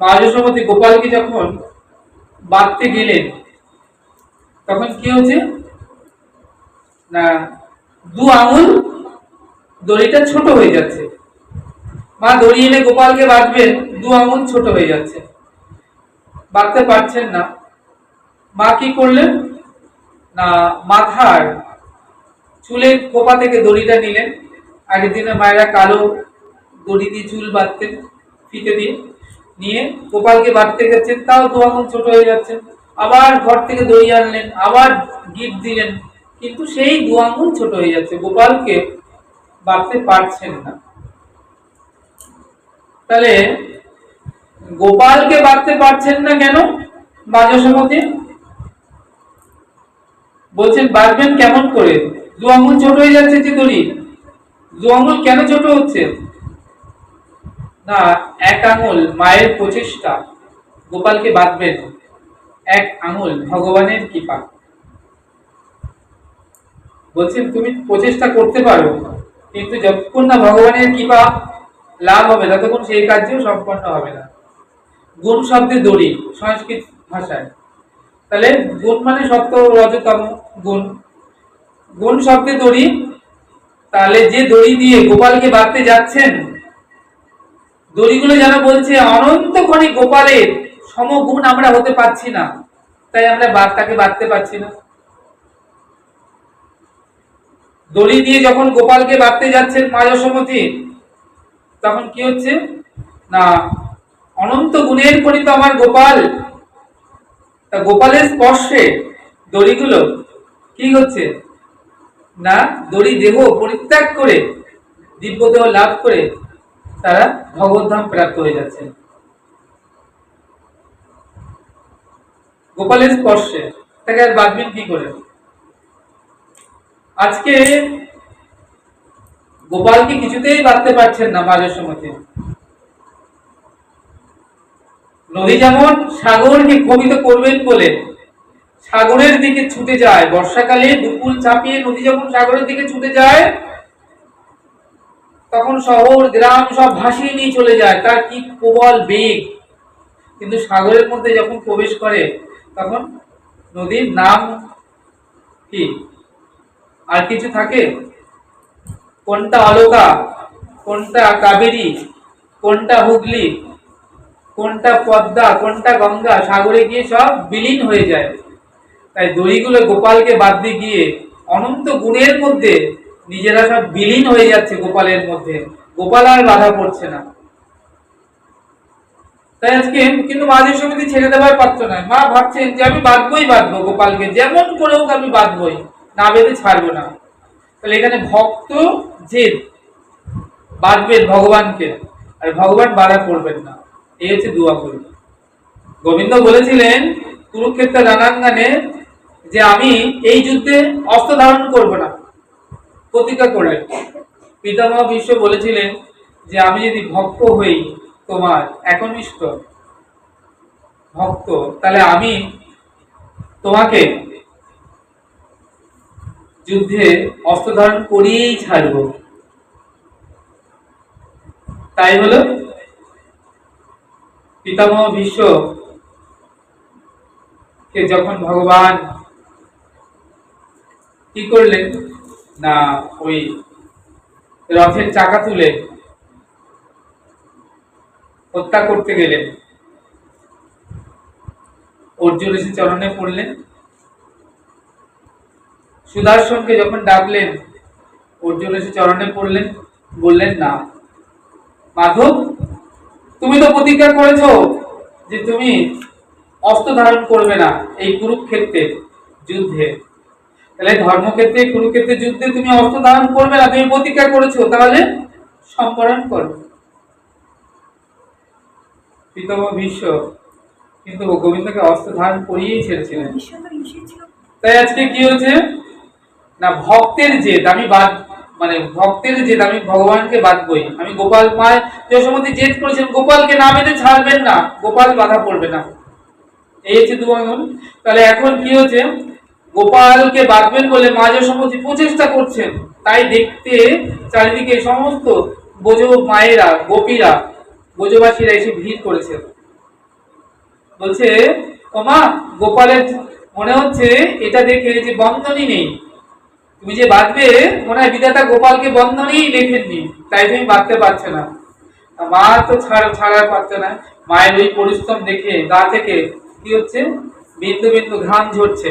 মা যশোমতী গোপালকে যখন বাঁধতে গেলেন, তখন কি হচ্ছে না, দু আঙুল দড়িটা ছোট হয়ে যাচ্ছে। মা দড়ি এনে গোপালকে বাঁধবেন, দু আঙুল ছোট হয়ে যাচ্ছে। বাঁধতে পারছেন না। মা কি করলেন? না, মাথার চুলের খোপা থেকে দড়িটা নিলেন। আগের দিনে মায়েরা কালো দড়ি দিয়ে চুল বাঁধতেন, ফিতে দিয়ে। নিয়ে গোপালকে বাঁধতে গেছেন তাও দু আঙুল ছোট হয়ে যাচ্ছে। আবার ঘর থেকে দড়ি আনলেন, আবার গিফট দিলেন, কিন্তু সেই দু আঙুল ছোট হয়ে যাচ্ছে। গোপালকে বাঁধতে পারছেন না। তাহলে গোপালকে বাঁধতে পারছেন না কেন? বাজসমতে বলছেন বাঁধবেন কেমন করে? দু আঙুল ছোট হয়ে যাচ্ছে দড়ি। দু আঙুল কেন ছোট হচ্ছে? না, এক আঙুল মায়ের প্রচেষ্টা। গোপালকে বাঁধবেন। এক আঙুল ভগবানের কৃপা। বলছেন, তুমি প্রচেষ্টা করতে পারো, কিন্তু যতক্ষণ না ভগবানের কৃপা লাভ হবে, ততক্ষণ সেই কার্যও সম্পন্ন হবে না। গুণ শব্দে দড়ি, সংস্কৃত ভাষায়। তাহলে গুণ মানে সত্য রজতম গুণ। গুণ শব্দে দড়ি, তাহলে যে দড়ি দিয়ে গোপালকে বাঁধতে যাচ্ছেন দড়িগুলো যেন বলছে অনন্ত ক্ষণিক গোপালের সমগুণ আমরা হতে পারছি না। তাই আমরা তাকে বাঁধতে পারছি না। দড়ি দিয়ে যখন গোপালকে বাঁধতে যাচ্ছেন মা তখন কি হচ্ছে? না, অনন্ত গুণের পরিত আমার গোপাল। তা গোপালের স্পর্শে দড়িগুলো কি হচ্ছে? না, দড়ি দেহ পরিত্যাগ করে দিব্য দেহ লাভ করে তারা ভগবদ্ধাম প্রাপ্ত হয়ে যাচ্ছে। গোপালের স্পর্শে। তাকে আর বাঁধবেন কি করে? আজকে গোপালকে কিছুতেই বাঁধতে পারছেন না মাঝের সময় নদী যেমন সাগরকে কবিত করবেন বলে সাগরের দিকে ছুটে যায়, বর্ষাকালে দুপুল চাপিয়ে নদী যখন সাগরের দিকে ছুটে যায় তখন শহর, গ্রাম সব ভাসিয়ে নিয়ে চলে যায়। তার কি প্রবল বেগ? কিন্তু সাগরের মধ্যে যখন প্রবেশ করে, তখন নদীর নাম কি? আর কিছু থাকে? কোনটা অলকা কোনটা কাবেরী? কোনটা হুগলি? কোনটা পদ্মা? কোনটা গঙ্গা? সাগরে গিয়ে সব বিলীন হয়ে যায়। তাই দড়িগুলো গোপালকে বাদ দিয়ে গিয়ে অনন্ত গুণের মধ্যে নিজেরা সব বিলীন হয়ে যাচ্ছে গোপালের মধ্যে। গোপাল আর বাধা পড়ছে না। তাই আজকে কিন্তু মাঝের সমিতি ছেড়ে দেওয়ার পারতো না মা ভাবছেন যে আমি বাঁধবই বাঁধবো গোপালকে, যেমন করে হোক আমি বাঁধবই, না বেঁধে ছাড়বো না। তাহলে এখানে ভক্ত জেদ, বাঁধবেন ভগবানকে, আর ভগবান বাধা করবেন না। এই হচ্ছে দুয়া করি গোবিন্দ বলেছিলেন, কুরুক্ষেত্র রণাঙ্গনে যে আমি এই যুদ্ধে অস্ত্র ধারণ করব না। প্রতিজ্ঞা করলেন। পিতামহ বিশ্ব বলেছিলেন যে, আমি যদি ভক্ত হই, তোমার একনিষ্ঠ ভক্ত, তাহলে আমি তোমাকে যুদ্ধে অস্ত্র ধারণ করিয়েই ছাড়ব। তাই হলো পিতামহ কে যখন ভগবান কি করলেন? না, ওই রথের চাকা তুলে হত্যা করতে গেলেন। অর্জুন এসে চরণে পড়লেন। সুদর্শনকে যখন ডাকলেন, অর্জুন এসে চরণে পড়লেন, বললেন, না। মাধব, তুমি তো প্রতিজ্ঞা করেছ যে তুমি অস্ত্র ধারণ করবে না এই কুরুক্ষেত্রে যুদ্ধে। তাহলে ধর্মক্ষেত্রে কুরুক্ষেত্রে যুদ্ধে তুমি অস্ত্র ধারণ করবে না তুমি প্রতিজ্ঞা করেছ তাহলে সম্পরণ করো। পিতম বিশ্ব কিন্তু গোবিন্দকে অস্ত্র ধারণ করিয়েই ছেড়েছিলেন। তাই আজকে কি হয়েছে? না ভক্তের জেদ আমি বাদ মানে ভক্তের জেদ আমি ভগবানকে বাদবই আমি গোপাল মায় যশোমতী জেদ করেছেন গোপালকে না মেনে ছাড়বেন না গোপাল বাধা পড়বে না। এই হচ্ছে দু তাহলে এখন কি হচ্ছে গোপালকে বাঁধবেন বলে মা যশোমতী প্রচেষ্টা করছেন। তাই দেখতে চারিদিকে সমস্ত বোঝো মায়েরা, গোপীরা বোঝবাসীরা এসে ভিড় করেছে বলছে, ওমা, গোপালের মনে হচ্ছে এটা দেখে যে বন্ধনই নেই। তুমি যে বাঁধবে মনে হয় বিধাতা গোপালকে বন্ধনেই লেখেননি। তাই তুমি বাঁধতে পারছে না। মা তো ছাড়, ছাড়ার পারছে না। মায়ের ওই পরিশ্রম দেখে গা থেকে কি হচ্ছে? বিন্দু বিন্দু ঘাম ঝরছে।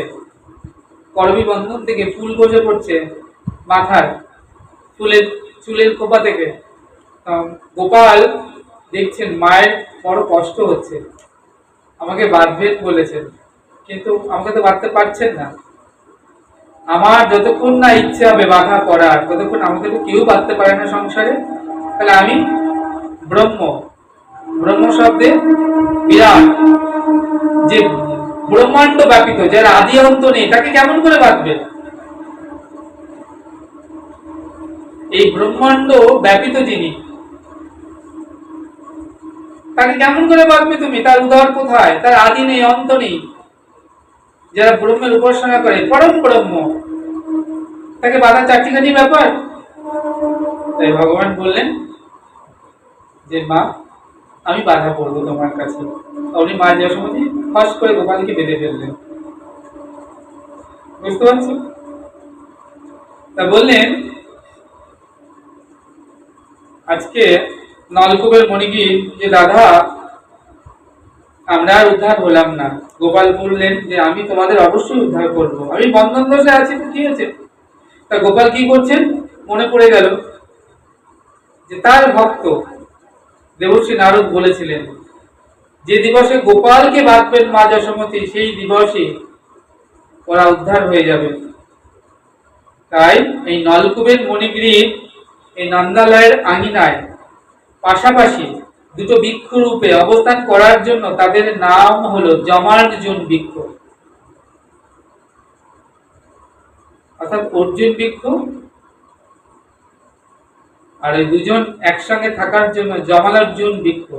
করবি বন্ধন থেকে ফুল গজে পড়ছে মাথায় চুলের চুলের খোপা থেকে। গোপাল দেখছেন, মায়ের বড় কষ্ট হচ্ছে। আমাকে বাঁধবেন বলেছেন, কিন্তু আমাকে তো বাঁধতে পারছেন না। আমার যতক্ষণ না ইচ্ছে হবে বাধা করার, ততক্ষণ আমাকে তো কেউ বাঁধতে পারে না সংসারে। তাহলে আমি ব্রহ্ম ব্রহ্ম শব্দে বিরাট, যে ব্রহ্মাণ্ড ব্যাপিত যার আদি অন্ত নেই তাকে কেমন করে বাঁধবে এই ব্রহ্মাণ্ড ব্যাপিত যিনি, তাকে কেমন করে বাঁধবে তুমি? তার উদর কোথায়? তার আদি নেই, অন্ত নেই। যারা ব্রহ্মের উপাসনা করে, পরম ব্রহ্ম। তাকে বাধা চারটিখানি ব্যাপার। তাই ভগবান বললেন, যে মা, আমি বাধা পড়ব তোমার কাছে। উনি মা, যশোমতি ফস করে গোপালকে বেঁধে ফেললেন। বুঝতে পারছ তা বললেন, আজকে নলকূপের মণিগি যে দাদা, আমরা উদ্ধার হলাম না। গোপাল বললেন যে, আমি তোমাদের অবশ্যই উদ্ধার করব। আমি বন্ধন দোষে আছি কি আছে তা গোপাল কি করছেন? মনে পড়ে গেল যে, তার ভক্ত দেবশ্রী নারদ বলেছিলেন যে দিবসে গোপালকে বাঁধবেন মা যশোমতী, সেই দিবসে ওরা উদ্ধার হয়ে যাবে। তাই এই নলকূপের মণিগিরির এই নন্দালয়ের আঙিনায় পাশাপাশি দুটো বৃক্ষ রূপে অবস্থান করার জন্য তাদের নাম হলো জমার্জুন বৃক্ষ। অর্থাৎ অর্জুন বৃক্ষ আর এই দুজন একসঙ্গে থাকার জন্য জমালার্জুন বৃক্ষ।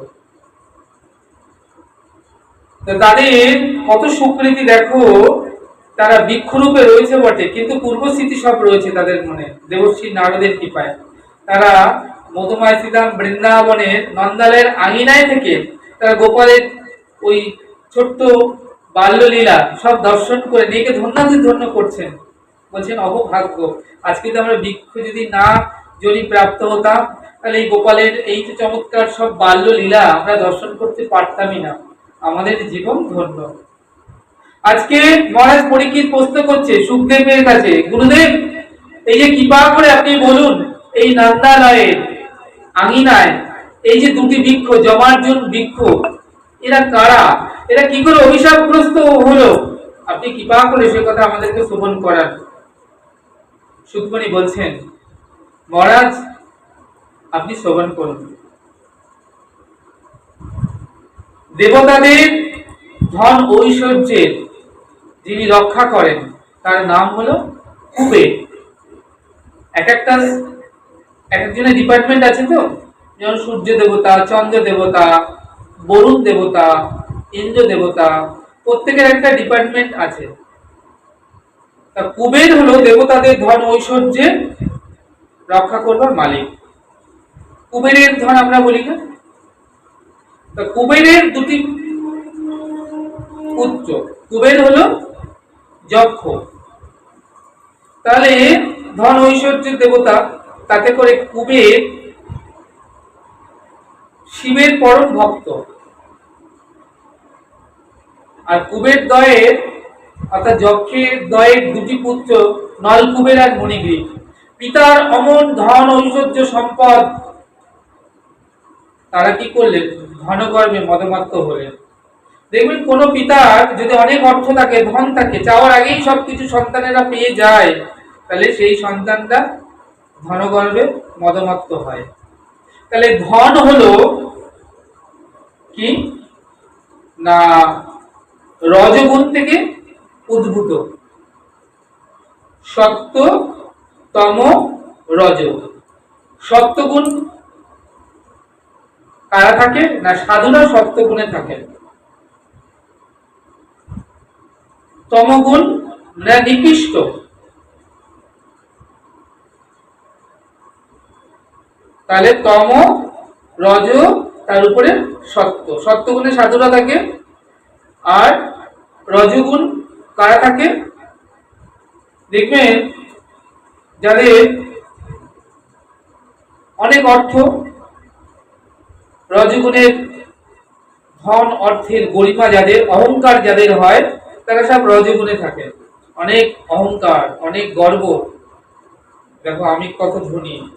তো তাদের কত সুকৃতি দেখো, তারা বৃক্ষরূপে রয়েছে বটে, কিন্তু পূর্ব স্মৃতি সব রয়েছে তাদের মনে, দেবশ্রী নারদের কৃপায়। তারা মধুময় শ্রীধাম বৃন্দাবনের নন্দালয়ের আঙিনায় থেকে তারা গোপালের ওই ছোট্ট বাল্যলীলা সব দর্শন করে নিজেকে ধন্যাদি ধন্য করছেন। বলছেন অবভাগ্য আজকে তো আমরা বৃক্ষ যদি না যদি প্রাপ্ত হতাম, তাহলে এই গোপালের এই যে চমৎকার সব বাল্যলীলা আমরা দর্শন করতে পারতামই না। আমাদের জীবন ধন্য। আজকে মহারাজ পরীক্ষিত প্রশ্ন করছে, সুখদেবের কাছে, গুরুদেব, এই যে কৃপা করে আপনি বলুন, এই নন্দালয়ের আঙিনায়, এই যে দুটি বৃক্ষ, জমার্জন বৃক্ষ, এরা কারা? এরা কি করে অভিশাপগ্রস্ত হলো? আপনি কৃপা করে সে কথা আমাদেরকে শ্রবণ করান। সুখমণি বলছেন, মহারাজ, আপনি শ্রবণ করুন। দেবতাদের ধন ঐশ্বর্যের যিনি রক্ষা করেন, তার নাম হলো কুবের। এক একটা এক একজনের ডিপার্টমেন্ট আছে তো? যেমন সূর্য দেবতা, চন্দ্র দেবতা, বরুণ দেবতা, ইন্দ্র দেবতা, প্রত্যেকের একটা ডিপার্টমেন্ট আছে। তা কুবের হলো দেবতাদের ধন ঐশ্বর্যের রক্ষা করবার মালিক। কুবেরের ধন আমরা বলি না। তা কুবেরের দুটি পুত্র। কুবের হলো যক্ষ। তাহলে ধন ঐশ্বর্যের দেবতা তাতে করে কুবের শিবের পরম ভক্ত। আর কুবের দয়ের, অর্থাৎ যক্ষের দয়ের দুটি পুত্র নলকুবের আর মণিগ্রীব। পিতার অমন ধন ঐশ্বর্য সম্পদ তারা কি করলেন? ধনগর্ভে মদমাত্ত হলেন। দেখবেন, কোনো পিতার যদি অনেক অর্থ থাকে, ধন থাকে, চাওয়ার আগেই সবকিছু সন্তানেরা পেয়ে যায়, তাহলে সেই সন্তানটা ধনগর্ভে মদমাত্ত হয়। তাহলে ধন হলো কি? না, রজগুণ থেকে উদ্ভূত। সত্য তম রজ। সত্যগুণ কারা থাকে না সাধুরা সত্যগুণে থাকে? তমগুণ না নিকৃষ্ট? তাহলে তম, রজ তার উপরে সত্য। সত্যগুণে সাধুরা থাকে। আর রজগুণ কারা থাকে? দেখবেন, যাদের অনেক অর্থ রজগুণের ধন অর্থের গরিমা যাদের, অহংকার যাদের হয়, তারা সব রজগুণে থাকে। অনেক অহংকার, অনেক গর্ব। দেখো, আমি কত ধনী,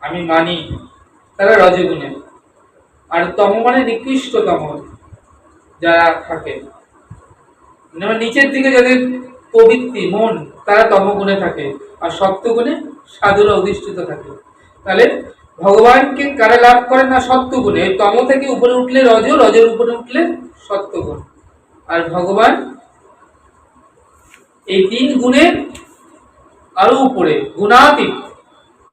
আমি মানি, তারা রজগুণে। আর তম মানে নিকৃষ্টতম যারা থাকে। মানে নিচের দিকে যাদের প্রবৃত্তি, মন, তারা তমগুণে থাকে। আর সপ্তগুণে সাধুরা অধিষ্ঠিত থাকে। তাহলে ভগবানকে কারা লাভ করে না সত্যগুণে গুণে? তম থেকে উপরে উঠলে রজ, রজের উপরে উঠলে সত্যগুণ আর ভগবান এই তিন গুণের আরও উপরে, গুণাতীত।